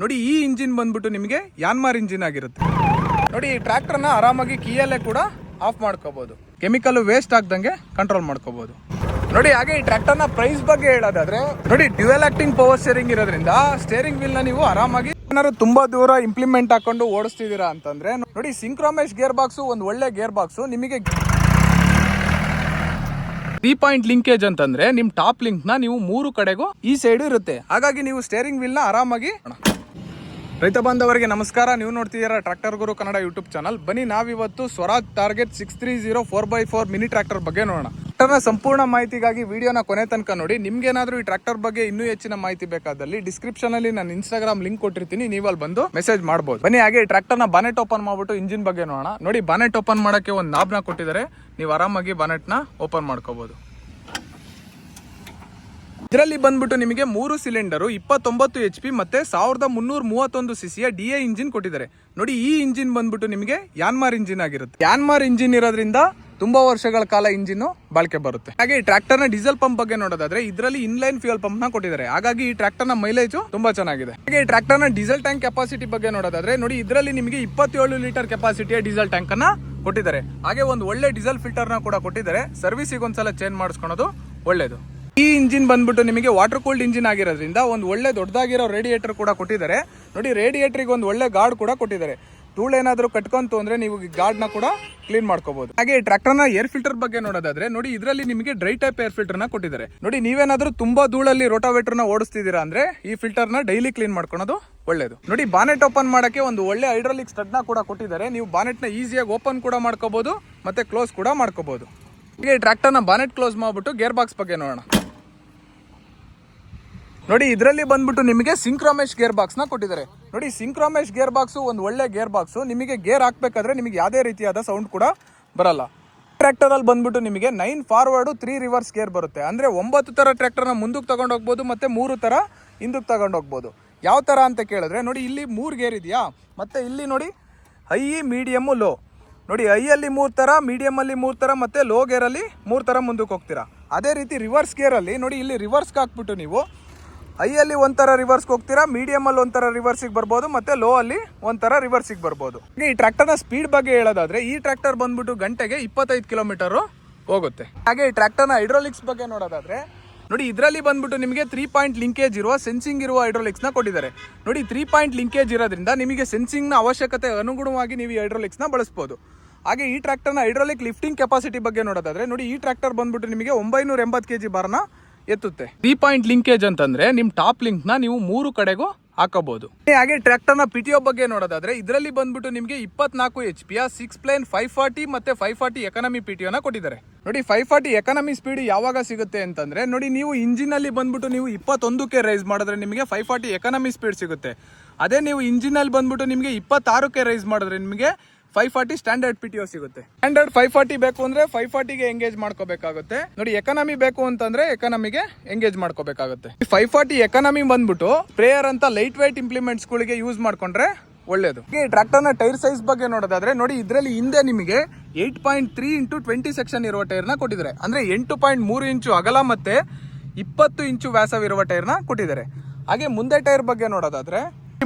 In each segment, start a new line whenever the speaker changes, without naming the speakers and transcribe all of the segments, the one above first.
ನೋಡಿ, ಈ ಇಂಜಿನ್ ಬಂದ್ಬಿಟ್ಟು ನಿಮಗೆ ಯಾನ್ಮಾರ್ ಇಂಜಿನ್ ಆಗಿರುತ್ತೆ. ನೋಡಿ, ಈ ಟ್ರ್ಯಾಕ್ಟರ್ನ ಆರಾಮಾಗಿ ಕೀಯಲ್ಲೇ ಕೂಡ ಆಫ್ ಮಾಡ್ಕೋಬೋದು. ಕೆಮಿಕಲ್ ವೇಸ್ಟ್ ಆಗ್ದಂಗೆ ಕಂಟ್ರೋಲ್ ಮಾಡ್ಕೋಬೋದು. ನೋಡಿ, ಹಾಗೆ ಈ ಟ್ರ್ಯಾಕ್ಟರ್ನ ಪ್ರೈಸ್ ಬಗ್ಗೆ ಹೇಳೋದಾದ್ರೆ, ನೋಡಿ ಡ್ಯುವೆಲ್ ಆಕ್ಟಿಂಗ್ ಪವರ್ ಸ್ಟೇರಿಂಗ್ ಇರೋದ್ರಿಂದ ಸ್ಟೇರಿಂಗ್ ವೀಲ್ನ ನೀವು ಆರಾಮಾಗಿ ಏನಾದ್ರು ತುಂಬಾ ದೂರ ಇಂಪ್ಲಿಮೆಂಟ್ ಹಾಕೊಂಡು ಓಡಿಸ್ತಿದ್ದೀರಾ ಅಂತಂದ್ರೆ, ನೋಡಿ ಸಿಂಕ್ರೋಮೇಶ್ ಗೇರ್ ಬಾಕ್ಸ್ ಒಂದು ಒಳ್ಳೆ ಗೇರ್ ಬಾಕ್ಸ್ ನಿಮಗೆ ತ್ರೀ ಪಾಯಿಂಟ್ ಲಿಂಕೇಜ್ ಅಂತಂದ್ರೆ ನಿಮ್ ಟಾಪ್ ಲಿಂಕ್ನ ನೀವು ಮೂರು ಕಡೆಗೂ ಈ ಸೈಡ್ ಇರುತ್ತೆ. ಹಾಗಾಗಿ ನೀವು ಸ್ಟೇರಿಂಗ್ ವೀಲ್ನ ಆರಾಮಾಗಿ ರೈತ ಬಾಂಧವರಿಗೆ ನಮಸ್ಕಾರ. ನೀವು ನೋಡ್ತಿದ್ದೀರಾ tractor Guru Kannada YouTube channel. ಬನ್ನಿ, ನಾವಿವತ್ತು Swaraj target six three zero four by four mini tractor ಬಗ್ಗೆ ನೋಡೋಣ. ಟ್ರಾಕ್ಟರ್ನ ಸಂಪೂರ್ಣ ಮಾಹಿತಿಗಾಗಿ ವಿಡಿಯೋನ ಕೊನೆ ತನಕ ನೋಡಿ. ನಿಮ್ಗೇನಾದರೂ ಈ ಟ್ರಾಕ್ಟರ್ ಬಗ್ಗೆ ಇನ್ನೂ ಹೆಚ್ಚಿನ ಮಾಹಿತಿ ಬೇಕಾದಲ್ಲಿ ಡಿಸ್ಕ್ರಿಪ್ಷನ್ ಅಲ್ಲಿ ನಾನು ಇನ್ಸ್ಟಾಗ್ರಾಮ್ ಲಿಂಕ್ ಕೊಟ್ಟಿರ್ತೀನಿ. ನೀವು ಅಲ್ಲಿ ಬಂದು ಮೆಸೇಜ್ ಮಾಡಬಹುದು ಬನ್ನಿ, ಹಾಗೆ ಟ್ರ್ಯಾಕ್ಟರ್ನ ಬಾನೆಟ್ ಓಪನ್ ಮಾಡ್ಬಿಟ್ಟು ಇಂಜಿನ್ ಬಗ್ಗೆ ನೋಡೋಣ. ನೋಡಿ ಬಾನೆಟ್ ಓಪನ್ ಮಾಡೋಕ್ಕೆ ಒಂದು ನಾಬ್ನ ಕೊಟ್ಟಿದ್ದಾರೆ. ನೀವು ಆರಾಮಾಗಿ ಬಾನೆಟ್ನ ಓಪನ್ ಮಾಡ್ಕೋಬಹುದು ಇದರಲ್ಲಿ ಬಂದ್ಬಿಟ್ಟು ನಿಮಗೆ ಮೂರು ಸಿಲಿಂಡರು, ಇಪ್ಪತ್ತೊಂಬತ್ತು ಎಚ್ ಪಿ ಮತ್ತೆ ಸಾವಿರದ ಮುನ್ನೂರ ಮೂವತ್ತೊಂದು ಸಿಸಿಯ ಡಿ ಎ ಇಂಜಿನ್ ಕೊಟ್ಟಿದ್ದಾರೆ. ನೋಡಿ, ಈ ಇಂಜಿನ್ ಬಂದ್ಬಿಟ್ಟು ನಿಮಗೆ ಯಾನ್ಮಾರ್ ಇಂಜಿನ್ ಆಗಿರುತ್ತೆ. ಯಾನ್ಮಾರ್ ಇಂಜಿನ್ ಇರೋದ್ರಿಂದ ತುಂಬಾ ವರ್ಷಗಳ ಕಾಲ ಇಂಜಿನ್ ಬಾಳಿಕೆ ಬರುತ್ತೆ. ಹಾಗೆ ಈ ಟ್ರಾಕ್ಟರ್ನ ಡೀಸೆಲ್ ಪಂಪ್ ಬಗ್ಗೆ ನೋಡೋದಾದ್ರೆ, ಇದರಲ್ಲಿ ಇನ್ಲೈನ್ ಫ್ಯೂಯಲ್ ಪಂಪ್ನ ಕೊಟ್ಟಿದ್ದಾರೆ. ಹಾಗಾಗಿ ಈ ಟ್ರಾಕ್ಟರ್ನ ಮೈಲೇಜ್ ತುಂಬಾ ಚೆನ್ನಾಗಿದೆ. ಹಾಗೆ ಈ ಟ್ರಾಕ್ಟರ್ನ ಡೀಸೆಲ್ ಟ್ಯಾಂಕ್ ಕೆಪಾಸಿಟಿ ಬಗ್ಗೆ ನೋಡೋದಾದ್ರೆ, ನೋಡಿ, ಇದರಲ್ಲಿ ನಿಮಗೆ ಇಪ್ಪತ್ತೇಳು ಲೀಟರ್ ಕೆಪಾಸಿಟಿಯ ಡೀಸೆಲ್ ಟ್ಯಾಂಕ್ ಅನ್ನ ಕೊಟ್ಟಿದ್ದಾರೆ. ಹಾಗೆ ಒಂದು ಒಳ್ಳೆ ಡೀಸೆಲ್ ಫಿಲ್ಟರ್ನ ಕೂಡ ಕೊಟ್ಟಿದ್ದಾರೆ. ಸರ್ವಿಸಿಗೆ ಒಂದ್ಸಲ ಚೇಂಜ್ ಮಾಡಿಸ್ಕೊಳೋದು ಒಳ್ಳೇದು. ಈ ಇಂಜಿನ್ ಬಂದ್ಬಿಟ್ಟು ನಿಮಗೆ ವಾಟರ್ ಕೂಲ್ಡ್ ಇಂಜಿನ್ ಆಗಿರೋದ್ರಿಂದ ಒಂದು ಒಳ್ಳೆ ದೊಡ್ಡದಾಗಿರೋ ರೇಡಿಯೇಟರ್ ಕೂಡ ಕೊಟ್ಟಿದ್ದಾರೆ. ನೋಡಿ ರೇಡಿಯೇಟರ್ಗೆ ಒಂದು ಒಳ್ಳೆ ಗಾರ್ಡ್ ಕೂಡ ಕೊಟ್ಟಿದ್ದಾರೆ. ಧೂಳು ಏನಾದರೂ ಕಟ್ಕೊಂತು ಅಂದರೆ ನೀವು ಗಾರ್ಡ್ನ ಕೂಡ ಕ್ಲೀನ್ ಮಾಡ್ಕೋಬಹುದು ಹಾಗೆ ಈ ಟ್ರ್ಯಾಕ್ಟರ್ನ ಏರ್ ಫಿಲ್ಟರ್ ಬಗ್ಗೆ ನೋಡೋದಾದ್ರೆ, ನೋಡಿ, ಇದರಲ್ಲಿ ನಿಮಗೆ ಡ್ರೈ ಟೈಪ್ ಏರ್ ಫಿಲ್ಟರ್ನ ಕೊಟ್ಟಿದ್ದಾರೆ. ನೋಡಿ, ನೀವೇನಾದರೂ ತುಂಬಾ ಧೂಳಲ್ಲಿ ರೋಟಾವೇಟರ್ನ ಓಡಿಸ್ತಿದ್ದೀರಾ ಅಂದ್ರೆ ಈ ಫಿಲ್ಟರ್ನ ಡೈಲಿ ಕ್ಲೀನ್ ಮಾಡ್ಕೊಳೋದು ಒಳ್ಳೇದು. ನೋಡಿ ಬಾನೆಟ್ ಓಪನ್ ಮಾಡೋಕ್ಕೆ ಒಂದು ಒಳ್ಳೆ ಹೈಡ್ರಾಲಿಕ್ ಸ್ಟಡ್ನ ಕೂಡ ಕೊಟ್ಟಿದ್ದಾರೆ. ನೀವು ಬಾನೆಟ್ನ ಈಸಿಯಾಗಿ ಓಪನ್ ಕೂಡ ಮಾಡ್ಕೋಬಹುದು ಮತ್ತೆ ಕ್ಲೋಸ್ ಕೂಡ ಮಾಡ್ಕೋಬಹುದು ಹೀಗೆ ಈ ಟ್ರ್ಯಾಕ್ಟರ್ನ ಬಾನೆಟ್ ಕ್ಲೋಸ್ ಮಾಡಿಬಿಟ್ಟು ಗೇರ್ ಬಾಕ್ಸ್ ಬಗ್ಗೆ ನೋಡೋಣ. ನೋಡಿ, ಇದರಲ್ಲಿ ಬಂದ್ಬಿಟ್ಟು ನಿಮಗೆ ಸಿಂಕ್ರೋಮೇಶ್ ಗೇರ್ ಬಾಕ್ಸ್ನ ಕೊಟ್ಟಿದ್ದಾರೆ. ನೋಡಿ, ಸಿಂಕ್ರೋಮೇಶ್ ಗೇರ್ ಬಾಕ್ಸ್, ಒಂದು ಒಳ್ಳೆ ಗೇರ್ ಬಾಕ್ಸ್. ನಿಮಗೆ ಗೇರ್ ಹಾಕ್ಬೇಕಾದ್ರೆ ನಿಮಗೆ ಯಾವುದೇ ರೀತಿಯಾದ ಸೌಂಡ್ ಕೂಡ ಬರಲ್ಲ. ಟ್ರ್ಯಾಕ್ಟರಲ್ಲಿ ಬಂದ್ಬಿಟ್ಟು ನಿಮಗೆ nine forward three reverse gear ಬರುತ್ತೆ. ಅಂದ್ರೆ ಒಂಬತ್ತು ತರ ಟ್ರ್ಯಾಕ್ಟರ್ನ ಮುಂದಕ್ಕೆ ತಗೊಂಡು ಹೋಗ್ಬೋದು, ಮತ್ತೆ ಮೂರು ತರ ಹಿಂದಕ್ಕೆ ತಗೊಂಡು ಹೋಗ್ಬೋದು. ಯಾವ ತರ ಅಂತ ಕೇಳಿದ್ರೆ, ನೋಡಿ, ಇಲ್ಲಿ ಮೂರು ಗೇರ್ ಇದೆಯಾ? ಮತ್ತೆ ಇಲ್ಲಿ ನೋಡಿ, ಹೈ ಮೀಡಿಯಮ್ಮು ಲೋ. ನೋಡಿ ಐಯಲ್ಲಿ ಮೂರು ಥರ ಮೀಡಿಯಮಲ್ಲಿ ಮೂರು ಥರ ಮತ್ತು ಲೋ ಗೇರಲ್ಲಿ ಮೂರು ಥರ ಮುಂದಕ್ಕೆ ಹೋಗ್ತೀರಾ. ಅದೇ ರೀತಿ ರಿವರ್ಸ್ ಗೇರಲ್ಲಿ, ನೋಡಿ, ಇಲ್ಲಿ ರಿವರ್ಸ್ಗೆ ಹಾಕ್ಬಿಟ್ಟು ನೀವು ಐಯಲ್ಲಿ ಒಂಥರ ರಿವರ್ಸ್ಗೆ ಹೋಗ್ತೀರಾ ಮೀಡಿಯಮಲ್ಲಿ ಒಂಥರ ರಿವರ್ಸಿಗೆ ಬರ್ಬೋದು, ಮತ್ತು ಲೋ ಅಲ್ಲಿ ಒಂಥರ ರಿವರ್ಸಿಗೆ ಬರ್ಬೋದು. ಈ ಟ್ರ್ಯಾಕ್ಟರ್ನ ಸ್ಪೀಡ್ ಬಗ್ಗೆ ಹೇಳೋದಾದ್ರೆ, ಈ ಟ್ರ್ಯಾಕ್ಟರ್ ಬಂದ್ಬಿಟ್ಟು ಗಂಟೆಗೆ ಇಪ್ಪತ್ತೈದು ಕಿಲೋಮೀಟರು ಹೋಗುತ್ತೆ. ಹಾಗೆ ಈ ಟ್ರ್ಯಾಕ್ಟರ್ನ ಹೈಡ್ರೋಲಿಕ್ಸ್ ಬಗ್ಗೆ ನೋಡೋದಾದ್ರೆ, ನೋಡಿ ಇದರಲ್ಲಿ ಬಂದ್ಬಿಟ್ಟು ನಿಮಗೆ ತ್ರೀ ಪಾಯಿಂಟ್ ಲಿಂಕೇಜ್ ಇರುವ ಸೆನ್ಸಿಂಗ್ ಇರುವ ಹೈಡ್ರೋಲಿಕ್ಸ್ನ ಕೊಟ್ಟಿದ್ದಾರೆ. ನೋಡಿ ತ್ರೀ ಪಾಯಿಂಟ್ ಲಿಂಕೇಜ್ ಇರೋದ್ರಿಂದ ನಿಮಗೆ ಸೆನ್ಸಿಂಗ್ನ ಅವಶ್ಯಕತೆ ಅನುಗುಣವಾಗಿ ನೀವು ಈ ಹೈಡ್ರೋಲಿಕ್ಸ್ನ ಬಳಸ್ಬೋದು. ಹಾಗೆ ಈ ಟ್ರ್ಯಾಕ್ಟರ್ನ ಹೈಡ್ರೋಲಿಕ್ ಲಿಫ್ಟಿಂಗ್ ಕೆಪಾಸಿಟಿ ಬಗ್ಗೆ ನೋಡೋದಾದ್ರೆ, ನೋಡಿ ಈ ಟ್ರ್ಯಾಕ್ಟರ್ ಬಂದ್ಬಿಟ್ಟು ನಿಮಗೆ ಒಂಬೈನೂರ ಎಂಬತ್ತು ಕೆ ಜಿ ಬಾರ್ನ ಎತ್ತುತ್ತೆ. ತ್ರೀ ಪಾಯಿಂಟ್ ಲಿಂಕೇಜ್ ಅಂತಂದ್ರೆ ನಿಮ್ ಟಾಪ್ ಲಿಂಕ್ನ ನೀವು ಮೂರು ಕಡೆಗೂ ಹಾಕಬಹುದು. ಹಾಗೆ ಟ್ರ್ಯಾಕ್ಟರ್ನ ಪಿಟಿಒ ಬಗ್ಗೆ ನೋಡೋದಾದ್ರೆ ಇದರಲ್ಲಿ ಬಂದ್ಬಿಟ್ಟು ನಿಮಗೆ ಇಪ್ಪತ್ನಾಲ್ಕು H P six spline five forty ಮತ್ತೆ ಫೈವ್ ಫಾರ್ಟಿ ಎಕನಮಿ ಪಿಟಿಯೋನ ಕೊಟ್ಟಿದ್ದಾರೆ. ನೋಡಿ ಫೈವ್ ಫಾರ್ಟಿ ಎಕನಮಿ ಸ್ಪೀಡ್ ಯಾವಾಗ ಸಿಗುತ್ತೆ ಅಂತಂದ್ರೆ, ನೋಡಿ, ನೀವು ಇಂಜಿನ್ ಅಲ್ಲಿ ಬಂದ್ಬಿಟ್ಟು ನೀವು ಇಪ್ಪತ್ತೊಂದಕ್ಕೆ ರೈಸ್ ಮಾಡಿದ್ರೆ ನಿಮಗೆ ಫೈವ್ ಫಾರ್ಟಿ ಎಕನಮಿ ಸ್ಪೀಡ್ ಸಿಗುತ್ತೆ. ಅದೇ ನೀವು ಇಂಜಿನ್ ಅಲ್ಲಿ ಬಂದ್ಬಿಟ್ಟು ನಿಮಗೆ ಇಪ್ಪತ್ತಾರಕ್ಕೆ ರೈಸ್ ಮಾಡಿದ್ರೆ ನಿಮಗೆ five forty standard P T O ಸಿಗುತ್ತೆ. ಸ್ಟ್ಯಾಂಡರ್ಡ್ ಫೈವ್ ಫಾರ್ಟಿ ಬೇಕು ಅಂದ್ರೆ ಫೈವ್ ಫಾರ್ಟಿಗೆ ಎಂಗೇಜ್ ಮಾಡ್ಕೋಬೇಕಾಗುತ್ತೆ. ನೋಡಿ ಎಕನಾಮಿ ಬೇಕು ಅಂತಂದ್ರೆ ಎಕನಾಮಿಗೆ ಎಂಗೇಜ್ ಮಾಡ್ಕೋಬೇಕಾಗುತ್ತೆ. ಫೈವ್ ಫಾರ್ಟಿ ಎಕನಾಮಿ ಬಂದ್ಬಿಟ್ಟು ಪ್ರೇಯರ್ ಅಂತ ಲೈಟ್ ವೈಟ್ ಇಂಪ್ಲಿಮೆಂಟ್ಸ್ ಗಳಿಗೆ ಯೂಸ್ ಮಾಡ್ಕೊಂಡ್ರೆ ಒಳ್ಳೇದು. ಈ ಟ್ರ್ಯಾಕ್ಟರ್ನ ಟೈರ್ ಸೈಜ್ ಬಗ್ಗೆ ನೋಡೋದಾದ್ರೆ, ನೋಡಿ, ಇದರಲ್ಲಿ ಹಿಂದೆ ನಿಮಗೆ eight point three into twenty section ಇರುವ ಟೈರ್ನ ಕೊಟ್ಟಿದ್ದಾರೆ. ಅಂದ್ರೆ ಎಂಟು ಪಾಯಿಂಟ್ ಮೂರು ಇಂಚು ಅಗಲ ಮತ್ತೆ ಇಪ್ಪತ್ತು ಇಂಚು ವ್ಯಾಸವಿರುವ ಟೈರ್ನ ಕೊಟ್ಟಿದ್ದಾರೆ. ಹಾಗೆ ಮುಂದೆ ಟೈರ್ ಬಗ್ಗೆ ನೋಡೋದಾದ್ರೆ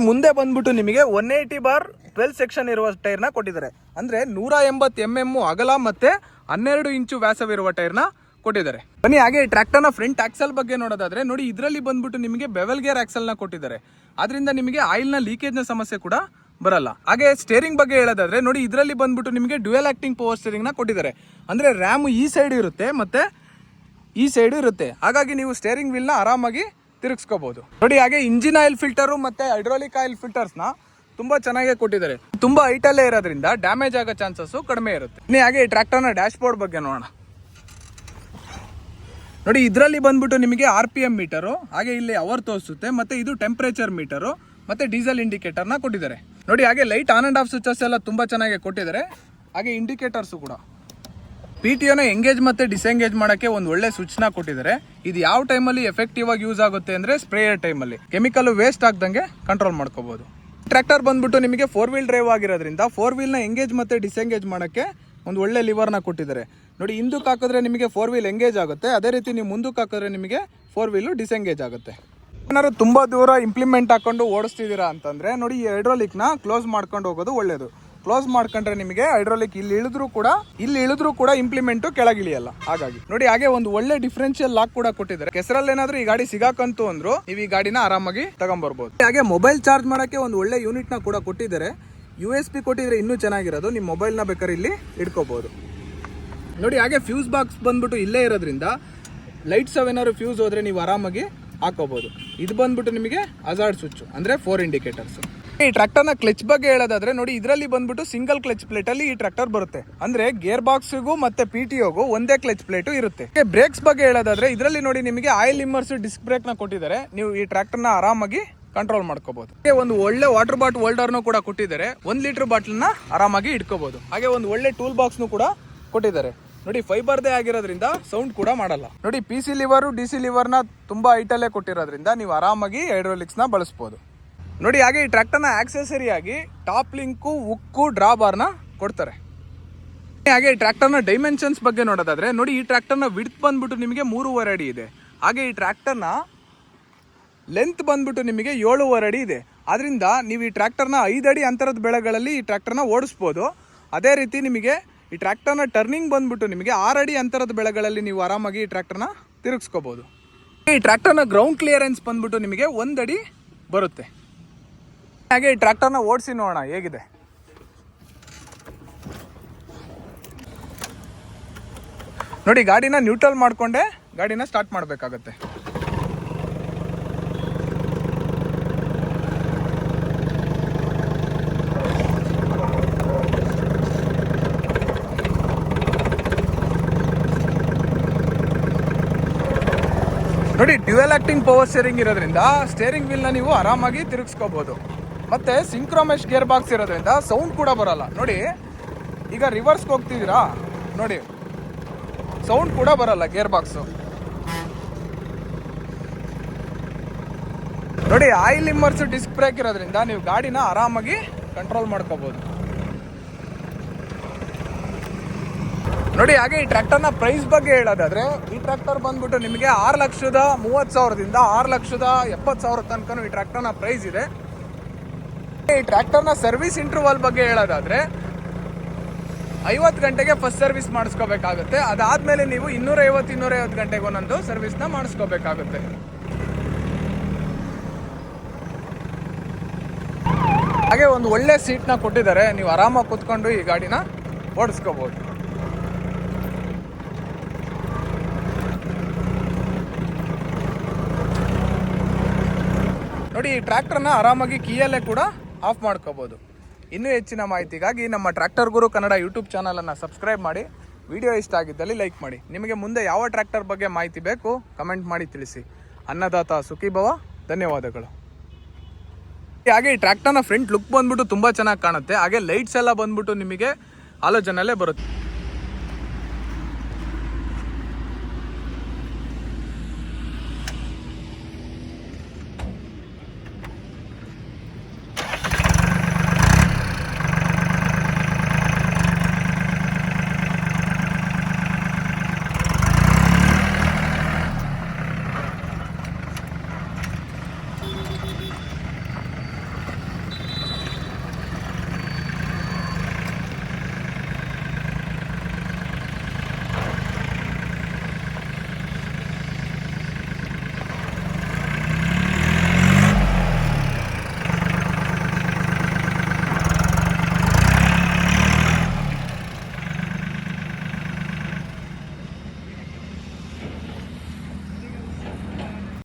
ಮುಂದೆ ಬಂದ್ಬಿಟ್ಟು ನಿಮಗೆ one eighty bar twelve section ಇರುವ ಟೈರ್ನ ಕೊಟ್ಟಿದ್ದಾರೆ. ಅಂದ್ರೆ ನೂರ ಎಂಬತ್ತು ಎಂ ಎಂ ಅಗಲ ಮತ್ತೆ ಹನ್ನೆರಡು ಇಂಚು ವ್ಯಾಸವಿರುವ ಟೈರ್ನ ಕೊಟ್ಟಿದ್ದಾರೆ. ಬನ್ನಿ, ಹಾಗೆ ಟ್ರ್ಯಾಕ್ಟರ್ನ ಫ್ರಂಟ್ ಆಕ್ಸಲ್ ಬಗ್ಗೆ ನೋಡೋದಾದ್ರೆ, ನೋಡಿ, ಇದರಲ್ಲಿ ಬಂದ್ಬಿಟ್ಟು ನಿಮಗೆ ಬೆವೆಲ್ ಗೇರ್ ಆಕ್ಸಲ್ನ ಕೊಟ್ಟಿದ್ದಾರೆ. ಅದರಿಂದ ನಿಮಗೆ ಆಯಿಲ್ನ ಲೀಕೇಜ್ನ ಸಮಸ್ಯೆ ಕೂಡ ಬರಲ್ಲ. ಹಾಗೆ ಸ್ಟೇರಿಂಗ್ ಬಗ್ಗೆ ಹೇಳೋದಾದ್ರೆ, ನೋಡಿ, ಇದರಲ್ಲಿ ಬಂದ್ಬಿಟ್ಟು ನಿಮಗೆ ಡ್ಯುಯಲ್ ಆಕ್ಟಿಂಗ್ ಪವರ್ ಸ್ಟೇರಿಂಗ್ನ ಕೊಟ್ಟಿದ್ದಾರೆ. ಅಂದ್ರೆ ರ್ಯಾಮ್ ಈ ಸೈಡ್ ಇರುತ್ತೆ ಮತ್ತೆ ಈ ಸೈಡ್ ಇರುತ್ತೆ. ಹಾಗಾಗಿ ನೀವು ಸ್ಟೇರಿಂಗ್ ವೀಲ್ನ ಆರಾಮಾಗಿ ತಿರುಗಿಸ್ಕೋಬಹುದು ನೋಡಿ, ಹಾಗೆ ಇಂಜಿನ್ ಆಯಿಲ್ ಫಿಲ್ಟರು ಮತ್ತೆ ಹೈಡ್ರೋಲಿಕ್ ಆಯಿಲ್ ಫಿಲ್ಟರ್ಸ್ನ ತುಂಬಾ ಚೆನ್ನಾಗಿ ಕೊಟ್ಟಿದ್ದಾರೆ. ತುಂಬಾ ಹೈಟಲ್ಲೇ ಇರೋದ್ರಿಂದ ಡ್ಯಾಮೇಜ್ ಆಗೋ ಚಾನ್ಸಸ್ ಕಡಿಮೆ ಇರುತ್ತೆ. ಇನ್ನು ಹಾಗೆ ಈ ಟ್ರ್ಯಾಕ್ಟರ್ನ ಡ್ಯಾಶ್ ಬೋರ್ಡ್ ಬಗ್ಗೆ ನೋಡೋಣ. ನೋಡಿ, ಇದರಲ್ಲಿ ಬಂದ್ಬಿಟ್ಟು ನಿಮಗೆ ಆರ್ ಪಿ ಎಂ ಮೀಟರು ಹಾಗೆ ಇಲ್ಲಿ ಅವರ್ ತೋರಿಸುತ್ತೆ, ಮತ್ತೆ ಇದು ಟೆಂಪರೇಚರ್ ಮೀಟರು ಮತ್ತೆ ಡೀಸೆಲ್ ಇಂಡಿಕೇಟರ್ನ ಕೊಟ್ಟಿದ್ದಾರೆ. ನೋಡಿ, ಹಾಗೆ light on and off switches ಎಲ್ಲ ತುಂಬಾ ಚೆನ್ನಾಗಿ ಕೊಟ್ಟಿದ್ದಾರೆ. ಹಾಗೆ ಇಂಡಿಕೇಟರ್ಸು ಕೂಡ. ಪಿ ಟಿ ಒನ ಎಂಗೇಜ್ ಮತ್ತೆ ಡಿಸೆಂಗೇಜ್ ಮಾಡೋಕ್ಕೆ ಒಂದು ಒಳ್ಳೆ ಸ್ವಿಚ್ನ ಕೊಟ್ಟಿದ್ದಾರೆ. ಇದು ಯಾವ ಟೈಮಲ್ಲಿ ಎಫೆಕ್ಟಿವ್ ಆಗಿ ಯೂಸ್ ಆಗುತ್ತೆ ಅಂದ್ರೆ ಸ್ಪ್ರೇಯರ್ ಟೈಮಲ್ಲಿ ಕೆಮಿಕಲ್ ವೇಸ್ಟ್ ಆಗ್ದಂಗೆ ಕಂಟ್ರೋಲ್ ಮಾಡ್ಕೋಬಹುದು ಟ್ರ್ಯಾಕ್ಟರ್ ಬಂದ್ಬಿಟ್ಟು ನಿಮಗೆ ಫೋರ್ ವೀಲ್ ಡ್ರೈವ್ ಆಗಿರೋದ್ರಿಂದ ಫೋರ್ ವೀಲ್ನ ಎಂಗೇಜ್ ಮತ್ತೆ ಡಿಸೆಂಗೇಜ್ ಮಾಡೋಕ್ಕೆ ಒಂದು ಒಳ್ಳೆ ಲಿವರ್ನ ಕೊಟ್ಟಿದ್ದಾರೆ. ನೋಡಿ, ಹಿಂದಕ್ಕೆ ಹಾಕಿದ್ರೆ ನಿಮಗೆ ಫೋರ್ ವೀಲ್ ಎಂಗೇಜ್ ಆಗುತ್ತೆ. ಅದೇ ರೀತಿ ನೀವು ಮುಂದಕ್ಕೆ ಹಾಕಿದ್ರೆ ನಿಮಗೆ ಫೋರ್ ವೀಲು ಡಿಸೆಂಗೇಜ್ ಆಗುತ್ತೆ. ಏನಾದ್ರು ತುಂಬಾ ದೂರ ಇಂಪ್ಲಿಮೆಂಟ್ ಹಾಕೊಂಡು ಓಡಿಸ್ತಿದ್ದೀರಾ ಅಂತಂದ್ರೆ, ನೋಡಿ, ಈ ಹೈಡ್ರೋಲಿಕ್ನ ಕ್ಲೋಸ್ ಮಾಡ್ಕೊಂಡು ಹೋಗೋದು ಒಳ್ಳೇದು. ಕ್ಲೋಸ್ ಮಾಡ್ಕೊಂಡ್ರೆ ನಿಮಗೆ ಹೈಡ್ರೋಲಿಕ್ ಇಲ್ಲಿ ಇಳಿದ್ರು ಕೂಡ, ಇಲ್ಲಿ ಇಳಿದ್ರು ಕೂಡ ಇಂಪ್ಲಿಮೆಂಟ್ ಕೆಳಗಿಳಿಯಲ್ಲ ಹಾಗಾಗಿ. ನೋಡಿ, ಹಾಗೆ ಒಂದು ಒಳ್ಳೆ ಡಿಫ್ರೆನ್ಷಿಯಲ್ ಲಾಕ್ ಕೂಡ ಕೊಟ್ಟಿದ್ದಾರೆ. ಕೆಸರಲ್ಲಿ ಏನಾದ್ರೂ ಈ ಗಾಡಿ ಸಿಗಾಕಂತು ಅಂದ್ರು, ನೀವು ಈ ಗಾಡಿನ ಆರಾಮಾಗಿ ತಗೊಂಡ್ಬರ್ಬೋದು ಹಾಗೆ ಮೊಬೈಲ್ ಚಾರ್ಜ್ ಮಾಡಕ್ಕೆ ಒಂದು ಒಳ್ಳೆ ಯೂನಿಟ್ನ ಕೂಡ ಕೊಟ್ಟಿದ್ದಾರೆ. ಯು ಎಸ್ ಪಿ ಕೊಟ್ಟಿದ್ರೆ ಇನ್ನೂ ಚೆನ್ನಾಗಿರೋದು. ನಿಮ್ಮ ಮೊಬೈಲ್ನ ಬೇಕಾದ್ರೆ ಇಲ್ಲಿ ಇಟ್ಕೋಬಹುದು ನೋಡಿ, ಹಾಗೆ ಫ್ಯೂಸ್ ಬಾಕ್ಸ್ ಬಂದ್ಬಿಟ್ಟು ಇಲ್ಲೇ ಇರೋದ್ರಿಂದ ಲೈಟ್ಸ್ ಅವೇನಾದ್ರು ಫ್ಯೂಸ್ ಹೋದ್ರೆ ನೀವು ಆರಾಮಾಗಿ ಹಾಕೋಬಹುದು ಇದು ಬಂದ್ಬಿಟ್ಟು ನಿಮಗೆ ಅಜಾರ್ಡ್ ಸ್ವಿಚ್ ಅಂದ್ರೆ ಫೋರ್ ಇಂಡಿಕೇಟರ್ಸ್ ಈ ಟ್ರ್ಯಾಕ್ಟರ್ನ ಕ್ಲಚ್ ಬಗ್ಗೆ ಹೇಳೋದಾದ್ರೆ ನೋಡಿ, ಇದರಲ್ಲಿ ಬಂದ್ಬಿಟ್ಟು ಸಿಂಗಲ್ ಕ್ಲಚ್ ಪ್ಲೇಟ್ ಅಲ್ಲಿ ಈ ಟ್ರ್ಯಾಕ್ಟರ್ ಬರುತ್ತೆ. ಅಂದ್ರೆ ಗೇರ್ ಬಾಕ್ಸ್ಗೂ ಮತ್ತೆ ಪಿ ಟಿ ಒಂದೇ ಕ್ಲಚ್ ಪ್ಲೇಟ್ ಇರುತ್ತೆ. ಬ್ರೇಕ್ಸ್ ಬಗ್ಗೆ ಹೇಳೋದಾದ್ರೆ ಇದರಲ್ಲಿ ನೋಡಿ ನಿಮಗೆ ಆಯಿಲ್ ಇಮ್ಮರ್ಸ್ ಡಿಸ್ಕ್ ಬ್ರೇಕ್ನ ಕೊಟ್ಟಿದ್ದಾರೆ. ನೀವು ಈ ಟ್ರ್ಯಾಕ್ಟರ್ನ ಆರಾಮಾಗಿ ಕಂಟ್ರೋಲ್ ಮಾಡ್ಕೋಬಹುದು ಒಂದು ಒಳ್ಳೆ ವಾಟರ್ ಬಾಟ್ ಹೋಲ್ಡರ್ನು ಕೂಡ ಕೊಟ್ಟಿದ್ದಾರೆ. ಒಂದ್ ಲೀಟರ್ ಬಾಟ್ಲನ್ನ ಆರಾಮಾಗಿ ಇಟ್ಕೋಬಹುದು ಹಾಗೆ ಒಂದು ಒಳ್ಳೆ ಟೂಲ್ ಬಾಕ್ಸ್ನು ಕೂಡ ಕೊಟ್ಟಿದ್ದಾರೆ. ನೋಡಿ ಫೈಬರ್ದೇ ಆಗಿರೋದ್ರಿಂದ ಸೌಂಡ್ ಕೂಡ ಮಾಡಲ್ಲ. ನೋಡಿ P C lever D C ಲಿವರ್ನ ತುಂಬಾ ಹೈಟಲ್ಲೇ ಕೊಟ್ಟಿರೋದ್ರಿಂದ ನೀವು ಆರಾಮಾಗಿ ಹೈಡ್ರೋಲಿಕ್ಸ್ನ ಬಳಸ್ಬೋದು. ನೋಡಿ, ಹಾಗೆ ಈ ಟ್ರ್ಯಾಕ್ಟರ್ನ ಆಕ್ಸೆಸರಿ ಆಗಿ ಟಾಪ್ ಲಿಂಕು ಉಕ್ಕು ಡ್ರಾಬಾರ್ನ ಕೊಡ್ತಾರೆ. ಹಾಗೆ ಈ ಟ್ರ್ಯಾಕ್ಟರ್ನ ಡೈಮೆನ್ಷನ್ಸ್ ಬಗ್ಗೆ ನೋಡೋದಾದ್ರೆ, ನೋಡಿ, ಈ ಟ್ರ್ಯಾಕ್ಟರ್ನ ವಿಡ್ತ್ ಬಂದ್ಬಿಟ್ಟು ನಿಮಗೆ ಮೂರುವರೆ ಅಡಿ ಇದೆ. ಹಾಗೆ ಈ ಟ್ರ್ಯಾಕ್ಟರ್ನ ಲೆಂತ್ ಬಂದ್ಬಿಟ್ಟು ನಿಮಗೆ ಏಳುವರೆ ಅಡಿ ಇದೆ. ಆದ್ದರಿಂದ ನೀವು ಈ ಟ್ರ್ಯಾಕ್ಟರ್ನ ಐದು ಅಡಿ ಅಂತರದ ಬೆಳೆಗಳಲ್ಲಿ ಈ ಟ್ರ್ಯಾಕ್ಟರ್ನ ಓಡಿಸ್ಬೋದು. ಅದೇ ರೀತಿ ನಿಮಗೆ ಈ ಟ್ರ್ಯಾಕ್ಟರ್ನ ಟರ್ನಿಂಗ್ ಬಂದ್ಬಿಟ್ಟು ನಿಮಗೆ ಆರು ಅಡಿ ಅಂತರದ ಬೆಳೆಗಳಲ್ಲಿ ನೀವು ಆರಾಮಾಗಿ ಈ ಟ್ರ್ಯಾಕ್ಟರ್ನ ತಿರುಗಿಸ್ಕೋಬೋದು. ಈ ಟ್ರ್ಯಾಕ್ಟರ್ನ ಗ್ರೌಂಡ್ ಕ್ಲಿಯರೆನ್ಸ್ ಬಂದ್ಬಿಟ್ಟು ನಿಮಗೆ ಒಂದಡಿ ಬರುತ್ತೆ. ಹಾಗೆ ಈ ಟ್ರ್ಯಾಕ್ಟರ್ನ ಓಡಿಸಿ ನೋಡೋಣ, ಹೇಗಿದೆ? ನೋಡಿ, ಗಾಡಿನ ನ್ಯೂಟ್ರಲ್ ಮಾಡಿಕೊಂಡೆ, ಗಾಡಿನ ಸ್ಟಾರ್ಟ್ ಮಾಡಬೇಕಾಗತ್ತೆ. ನೋಡಿ ಡ್ಯುಯಲ್ ಆಕ್ಟಿಂಗ್ ಪವರ್ ಸ್ಟೇರಿಂಗ್ ಇರೋದ್ರಿಂದ ಸ್ಟೇರಿಂಗ್ ವೀಲ್ನ ನೀವು ಆರಾಮಾಗಿ ತಿರುಗಿಸ್ಕೋಬಹುದು ಮತ್ತೆ ಸಿಂಕ್ರೋಮೆಶ್ ಗೇರ್ ಬಾಕ್ಸ್ ಇರೋದ್ರಿಂದ ಸೌಂಡ್ ಕೂಡ ಬರಲ್ಲ. ನೋಡಿ, ಈಗ ರಿವರ್ಸ್ಗೆ ಹೋಗ್ತಿದ್ದೀರಾ? ನೋಡಿ, ಸೌಂಡ್ ಕೂಡ ಬರಲ್ಲ ಗೇರ್ ಬಾಕ್ಸು ನೋಡಿ, ಆಯಿಲ್ ಇಮ್ಮರ್ಸ್ ಡಿಸ್ಕ್ ಬ್ರೇಕ್ ಇರೋದ್ರಿಂದ ನೀವು ಗಾಡಿನ ಆರಾಮಾಗಿ ಕಂಟ್ರೋಲ್ ಮಾಡ್ಕೋಬಹುದು ನೋಡಿ, ಹಾಗೆ ಈ ಟ್ರ್ಯಾಕ್ಟರ್ನ ಪ್ರೈಸ್ ಬಗ್ಗೆ ಹೇಳೋದಾದ್ರೆ, ಈ ಟ್ರ್ಯಾಕ್ಟರ್ ಬಂದ್ಬಿಟ್ಟು ನಿಮಗೆ ಆರು ಲಕ್ಷದ ಮೂವತ್ತು ಸಾವಿರದಿಂದ ಆರು ಲಕ್ಷದ ಎಪ್ಪತ್ತು ಸಾವಿರ ತನಕ ಈ ಟ್ರ್ಯಾಕ್ಟರ್ನ ಪ್ರೈಸ್ ಇದೆ. ಈ ಟ್ರ್ಯಾಕ್ಟರ್ನ ಸರ್ವಿಸ್ ಇಂಟರ್ವಲ್ ಬಗ್ಗೆ ಹೇಳೋದಾದ್ರೆ ಐವತ್ತು ಗಂಟೆಗೆ ಫಸ್ಟ್ ಸರ್ವಿಸ್ ಮಾಡಿಸ್ಕೋಬೇಕಾಗುತ್ತೆ. ಅದಾದ್ಮೇಲೆ ನೀವು ಇನ್ನೂರೈವತ್ತು ಇನ್ನೂರೈವತ್ತು ಗಂಟೆಗೆ ಒಂದೊಂದು ಸರ್ವಿಸ್ನ ಮಾಡಿಸ್ಕೋಬೇಕಾಗುತ್ತೆ. ಹಾಗೆ ಒಂದು ಒಳ್ಳೆ ಸೀಟ್ನ ಕೊಟ್ಟಿದ್ದಾರೆ. ನೀವು ಆರಾಮಾಗಿ ಕೂತ್ಕೊಂಡು ಈ ಗಾಡಿನ ಓಡಿಸ್ಕೋಬಹುದು ನೋಡಿ, ಈ ಟ್ರ್ಯಾಕ್ಟರ್ನ ಆರಾಮಾಗಿ ಕೀಯಲ್ಲೇ ಕೂಡ ಆಫ್ ಮಾಡ್ಕೋಬೋದು. ಇನ್ನೂ ಹೆಚ್ಚಿನ ಮಾಹಿತಿಗಾಗಿ ನಮ್ಮ ಟ್ರ್ಯಾಕ್ಟರ್ ಗುರು ಕನ್ನಡ ಯೂಟ್ಯೂಬ್ ಚಾನಲನ್ನು ಸಬ್ಸ್ಕ್ರೈಬ್ ಮಾಡಿ. ವಿಡಿಯೋ ಇಷ್ಟ ಆಗಿದ್ದಲ್ಲಿ ಲೈಕ್ ಮಾಡಿ. ನಿಮಗೆ ಮುಂದೆ ಯಾವ ಟ್ರ್ಯಾಕ್ಟರ್ ಬಗ್ಗೆ ಮಾಹಿತಿ ಬೇಕು, ಕಮೆಂಟ್ ಮಾಡಿ ತಿಳಿಸಿ. ಅನ್ನದಾತ ಸುಖೀಭವ ಧನ್ಯವಾದಗಳು. ಹಾಗೆ ಈ ಟ್ರ್ಯಾಕ್ಟರ್ನ ಫ್ರಂಟ್ ಲುಕ್ ಬಂದ್ಬಿಟ್ಟು ತುಂಬ ಚೆನ್ನಾಗಿ ಕಾಣುತ್ತೆ. ಹಾಗೆ ಲೈಟ್ಸ್ ಎಲ್ಲ ಬಂದ್ಬಿಟ್ಟು ನಿಮಗೆ ಆಲೋಚನೆಯಲ್ಲೇ ಬರುತ್ತೆ.